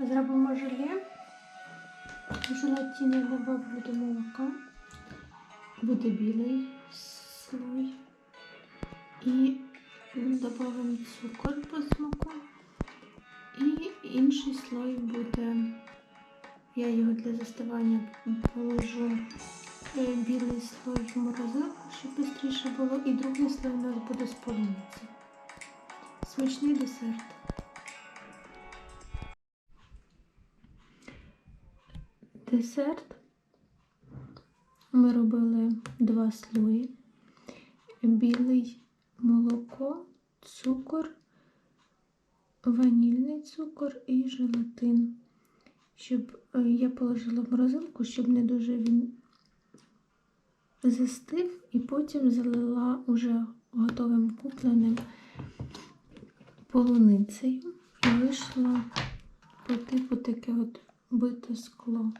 Зробимо желе. Желатин я добавлю до молока. Буде білий слой. І додамо цукор по смаку. І інший слой буде. Я його для застивання положу е, білий слой в морозилку, щоб швидше було. І другий слой у нас буде з. Смачний десерт. Десерт ми робили два слої. Білий молоко, цукор, ванільний цукор і желатин. Щоб е, я положила в морозилку, щоб не дуже він застив, і потім залила уже готовим купленим полуницею і вийшло по типу таке от бите скло.